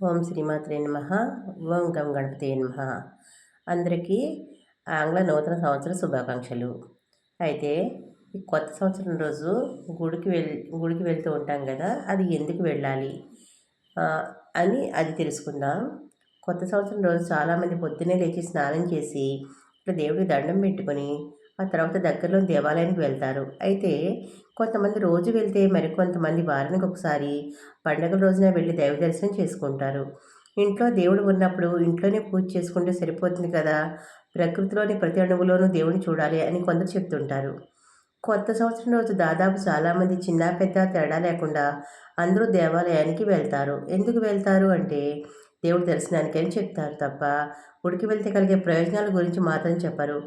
ఓం శ్రీమాత్రే నమ. ఓం గం గణపతి నమ. అందరికీ ఆంగ్ల నూతన సంవత్సర శుభాకాంక్షలు. అయితే ఈ కొత్త సంవత్సరం రోజు గుడికి వెళ్ గుడికి వెళ్తూ ఉంటాం కదా అది ఎందుకు వెళ్ళాలి? అని అది తెలుసుకుందాం. కొత్త సంవత్సరం రోజు చాలామంది పొద్దున్నే లేచి స్నానం చేసి ఇక్కడ దేవుడికి దండం పెట్టుకొని ఆ తర్వాత దగ్గరలో దేవాలయానికి వెళ్తారు. అయితే కొంతమంది రోజు వెళ్తే మరికొంతమంది వారానికి ఒకసారి పండగల రోజున వెళ్ళి దైవ దర్శనం చేసుకుంటారు. ఇంట్లో దేవుడు ఉన్నప్పుడు ఇంట్లోనే పూజ చేసుకుంటే సరిపోతుంది కదా? ప్రకృతిలోని ప్రతి అణువులోనూ దేవుడిని చూడాలి అని కొందరు చెప్తుంటారు. కొత్త సంవత్సరం రోజు దాదాపు చాలామంది చిన్న పెద్ద తేడా లేకుండా అందరూ దేవాలయానికి వెళ్తారు. ఎందుకు వెళ్తారు అంటే దేవుడి దర్శనానికి అని చెప్తారు తప్ప గుడికి వెళ్తే కలిగే ప్రయోజనాల గురించి మాత్రం చెప్పరు.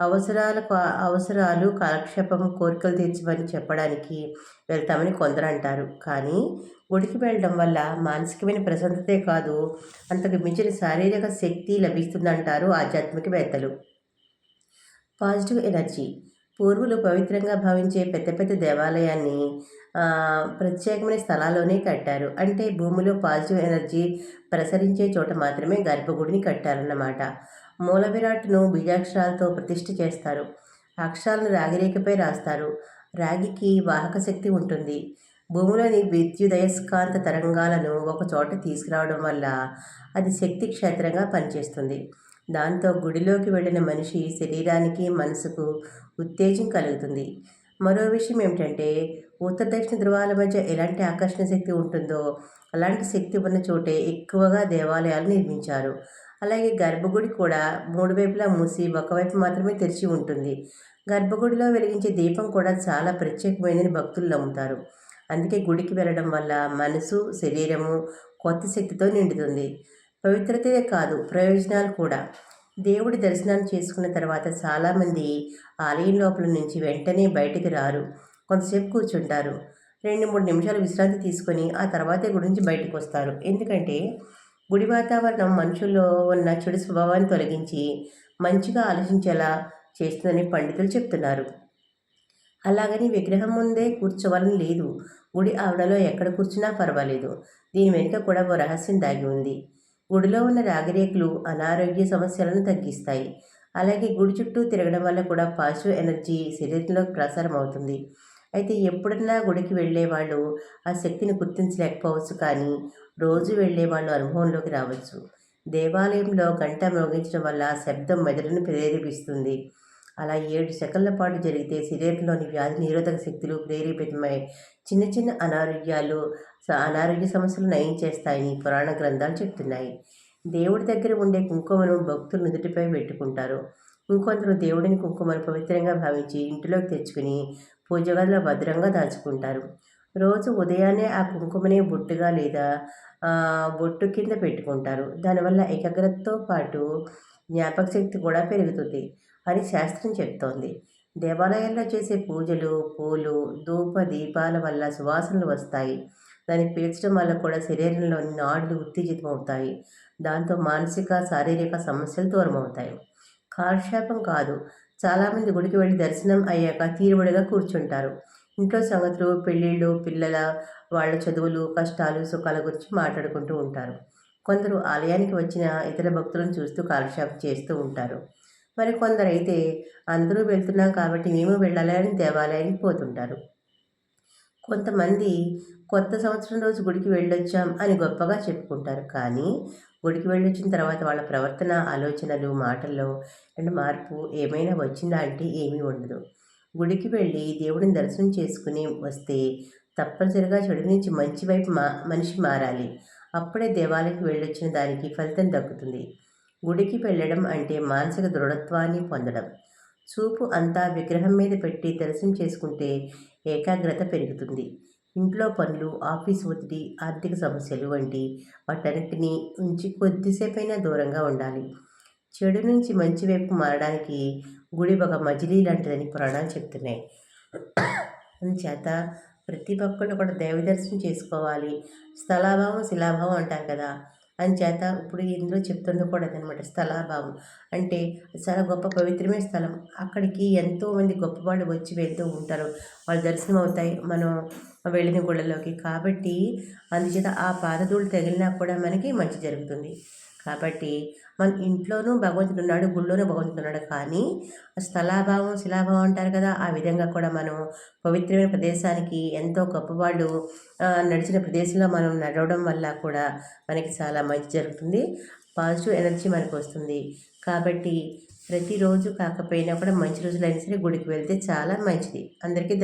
అవసరాల అవసరాలు కాలక్షేపం కోరికలు తీర్చమని చెప్పడానికి వెళ్తామని కొందరు అంటారు. కానీ గుడికి వెళ్ళడం వల్ల మానసికమైన ప్రశాంతతే కాదు అంతకు మించిన శారీరక శక్తి లభిస్తుందంటారు ఆధ్యాత్మికవేత్తలు. పాజిటివ్ ఎనర్జీ పూర్వులు పవిత్రంగా భావించే పెద్ద పెద్ద దేవాలయాన్ని ప్రత్యేకమైన స్థలాల్లోనే కట్టారు. అంటే భూమిలో పాజిటివ్ ఎనర్జీ ప్రసరించే చోట మాత్రమే గర్భగుడిని కట్టారన్నమాట. మూల విరాట్ను బీజాక్షరాలతో ప్రతిష్ఠ చేస్తారు. అక్షరాలను రాగిరేఖపై రాస్తారు. రాగికి వాహక శక్తి ఉంటుంది. భూమిలోని విద్యుదయస్కాంత తరంగాలను ఒక చోట తీసుకురావడం వల్ల అది శక్తి క్షేత్రంగా పనిచేస్తుంది. దాంతో గుడిలోకి వెళ్ళిన మనిషి శరీరానికి మనసుకు ఉత్తేజం కలుగుతుంది. మరో విషయం ఏమిటంటే ఉత్తర దక్షిణ ధృవాల మధ్య ఎలాంటి ఆకర్షణ శక్తి ఉంటుందో అలాంటి శక్తి ఉన్న చోటే ఎక్కువగా దేవాలయాలు నిర్మించారు. అలాగే గర్భగుడి కూడా మూడు వైపులా మూసి ఒకవైపు మాత్రమే తెరిచి ఉంటుంది. గర్భగుడిలో వెలిగించే దీపం కూడా చాలా ప్రత్యేకమైనదని భక్తులు నమ్ముతారు. అందుకే గుడికి వెళ్ళడం వల్ల మనసు శరీరము కొత్త శక్తితో నిండుతుంది. పవిత్రతే కాదు ప్రయోజనాలు కూడా. దేవుడి దర్శనాన్ని చేసుకున్న తర్వాత చాలామంది ఆలయం లోపల నుంచి వెంటనే బయటికి రారు. కొంతసేపు కూర్చుంటారు. రెండు మూడు నిమిషాలు విశ్రాంతి తీసుకొని ఆ తర్వాతే గుడి నుంచి బయటకు వస్తారు. ఎందుకంటే గుడి వాతావరణం మనుషుల్లో ఉన్న చెడు స్వభావాన్ని తొలగించి మంచిగా ఆలోచించేలా చేస్తుందని పండితులు చెప్తున్నారు. అలాగని విగ్రహం ముందే కూర్చోవాలని లేదు. గుడి ఆవిడలో ఎక్కడ కూర్చున్నా పర్వాలేదు. దీని వెనుక కూడా ఓ రహస్యం దాగి ఉంది. గుడిలో ఉన్న రాగిరేకులు అనారోగ్య సమస్యలను తగ్గిస్తాయి. అలాగే గుడి చుట్టూ తిరగడం వల్ల కూడా పాజిటివ్ ఎనర్జీ శరీరంలోకి ప్రసారం అవుతుంది. అయితే ఎప్పుడన్నా గుడికి వెళ్ళే వాళ్ళు ఆ శక్తిని గుర్తించలేకపోవచ్చు కానీ రోజు వెళ్ళే వాళ్ళు అనుభవంలోకి రావచ్చు. దేవాలయంలో గంట మోగించడం వల్ల శబ్దం మెదడును ప్రేరేపిస్తుంది. అలా ఏడు సెకండ్ల పాటు జరిగితే శరీరంలోని వ్యాధి నిరోధక శక్తులు ప్రేరేపితమై చిన్న చిన్న అనారోగ్యాలు అనారోగ్య సమస్యలు నయం చేస్తాయని పురాణ గ్రంథాలు చెప్తున్నాయి. దేవుడి దగ్గర ఉండే కుంకుమను భక్తులు నుదుటిపై పెట్టుకుంటారు. ఇంకొందరు దేవుడిని కుంకుమను పవిత్రంగా భావించి ఇంటిలోకి తెచ్చుకుని పూజగదిలో భద్రంగా దాచుకుంటారు. రోజు ఉదయాన్నే ఆ కుంకుమనే బొట్టుగా లేదా బొట్టు కింద పెట్టుకుంటారు. దానివల్ల ఏకాగ్రతతో పాటు జ్ఞాపక శక్తి కూడా పెరుగుతుంది. అని శాస్త్రం చెప్తోంది. దేవాలయాల్లో చేసే పూజలు పూలు ధూప దీపాల వల్ల సువాసనలు వస్తాయి. దాన్ని పీల్చడం వల్ల కూడా శరీరంలోని నాడులు ఉత్తేజితమవుతాయి. దాంతో మానసిక శారీరక సమస్యలు దూరమవుతాయి. కాలక్షేపం కాదు. చాలామంది గుడికి వెళ్ళి దర్శనం అయ్యాక తీరుబడిగా కూర్చుంటారు. ఇంట్లో సంగతులు పెళ్ళిళ్ళు పిల్లల వాళ్ళ చదువులు కష్టాలు సుఖాల గురించి మాట్లాడుకుంటూ ఉంటారు. కొందరు ఆలయానికి వచ్చిన ఇతర భక్తులను చూస్తూ కాలక్షేపం చేస్తూ ఉంటారు. మరి కొందరైతే అందరూ వెళ్తున్నాం కాబట్టి మేము వెళ్ళాలని దేవాలయానికి పోతుంటారు. కొంతమంది కొత్త సంవత్సరం రోజు గుడికి వెళ్ళొచ్చాం అని గొప్పగా చెప్పుకుంటారు. కానీ గుడికి వెళ్ళొచ్చిన తర్వాత వాళ్ళ ప్రవర్తన ఆలోచనలు మాటల్లో అండ్ మార్పు ఏమైనా వచ్చిందా అంటే ఏమీ ఉండదు. గుడికి వెళ్ళి దేవుడిని దర్శనం చేసుకుని వస్తే తప్పనిసరిగా చెడు నుంచి మంచి వైపు మా మనిషి మారాలి. అప్పుడే దేవాలయకి వెళ్ళొచ్చిన దానికి ఫలితం దక్కుతుంది. గుడికి వెళ్ళడం అంటే మానసిక దృఢత్వాన్ని పొందడం. చూపు అంతా విగ్రహం మీద పెట్టి దర్శనం చేసుకుంటే ఏకాగ్రత పెరుగుతుంది. ఇంట్లో పనులు ఆఫీస్ ఒత్తిడి ఆర్థిక సమస్యలు వంటి వాటన్నిటినీ ఉంచి కొద్దిసేపైనా దూరంగా ఉండాలి. చెడు నుంచి మంచి వైపు మారడానికి గుడి ఒక మజిలీ లాంటిదని పురాణాలు చెప్తున్నాయి. అందుచేత ప్రతి ఒక్కళ్ళు కూడా దైవ దర్శనం చేసుకోవాలి. స్థలాభావం శిలాభావం అంటారు కదా అంచేత ఇప్పుడు ఇందులో చెప్తుంది కూడా అనమాట స్థలాభావం. అంటే చాలా గొప్ప పవిత్రమైన స్థలం. అక్కడికి ఎంతోమంది గొప్పవాళ్ళు వచ్చి వెళ్తూ ఉంటారు. వాళ్ళు దర్శనం అవుతాయి మనం వెళ్ళిన గుళ్ళలోకి. కాబట్టి అందుచేత ఆ పాదధూళి తగిలినా కూడా మనకి మంచి జరుగుతుంది. కాబట్టి మన ఇంట్లోనూ భగవంతుడు ఉన్నాడు గుళ్ళోనూ భగవంతుడు ఉన్నాడు కానీ స్థలాభావం శిలాభావం అంటారు కదా ఆ విధంగా కూడా మనం పవిత్రమైన ప్రదేశానికి ఎంతో గొప్పవాళ్ళు నడిచిన ప్రదేశంలో మనం నడవడం వల్ల కూడా మనకి చాలా మంచి జరుగుతుంది. పాజిటివ్ ఎనర్జీ మనకు వస్తుంది. కాబట్టి ప్రతిరోజు కాకపోయినా కూడా మంచి రోజులైనా సరే గుడికి వెళ్తే చాలా మంచిది. అందరికీ